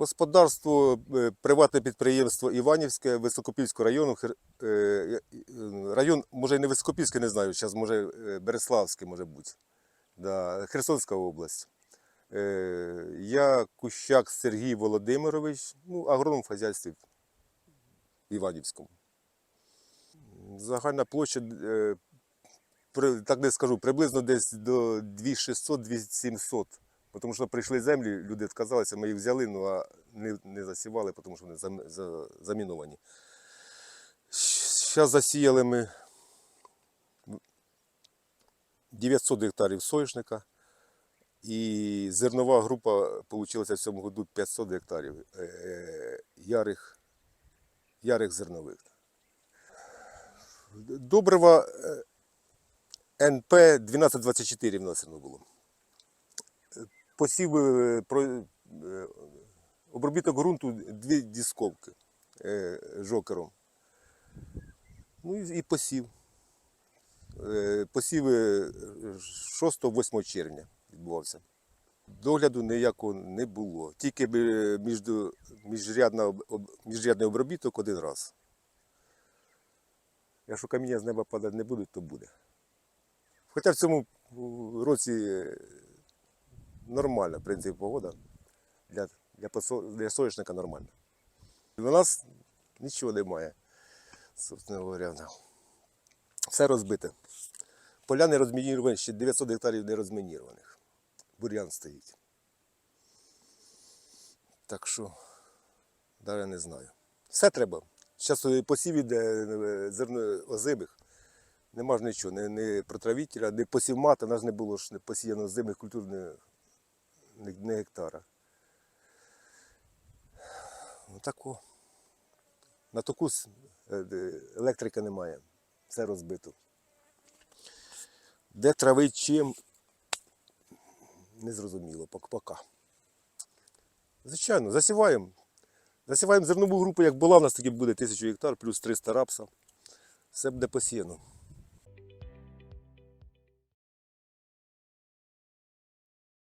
Господарство, е, приватне підприємство Іванівське Високопільського району. Е, е, Район, може, не Високопільський, не знаю, зараз може Береславський, може бути. Да, Херсонська область. Я Кущак Сергій Володимирович, ну, агроном в Іванівському. Загальна площа, так не скажу, приблизно десь до 2600-2700. Тому що прийшли землі, люди відказалися, ми їх взяли, ну а не, не засівали, тому що вони зам- за- заміновані. Зараз засіяли ми 900 гектарів соняшника. І зернова група вийшла в цьому году 500 гектарів ярих, ярих зернових. Добрива НП 1224 внесено було. Посів е, е, обробіток ґрунту дві дісковки е, жокером. Ну і, посів. Посів 6-8 червня відбувався. Догляду ніякого не було. Тільки об- міжрядний обробіток один раз. Якщо каміння з неба падати не буде, то буде. Хоча в цьому році нормальна, в принципі, погода. Для, для, для соняшника нормальна. У нас нічого немає, собственно говоря. Все розбите. Поля не розмініровані, ще 900 гектарів не розмінірованих. Бур'ян стоїть. Так що, далі не знаю. Все треба. Зараз посів іде е, зерно озимих. Нема ж нічого, ні, ні протравителя, ні посівмата, у нас не було ж не посіяно озимих культур ні гектара. Ну тако. На таку е, де електрики немає. Все розбито. Де травить чим, незрозуміло, пок- поки. Звичайно, засіваємо. Засіваємо зернову групу, як була, в нас тоді буде 1000 гектар, плюс 300 рапса. Все буде посіяно.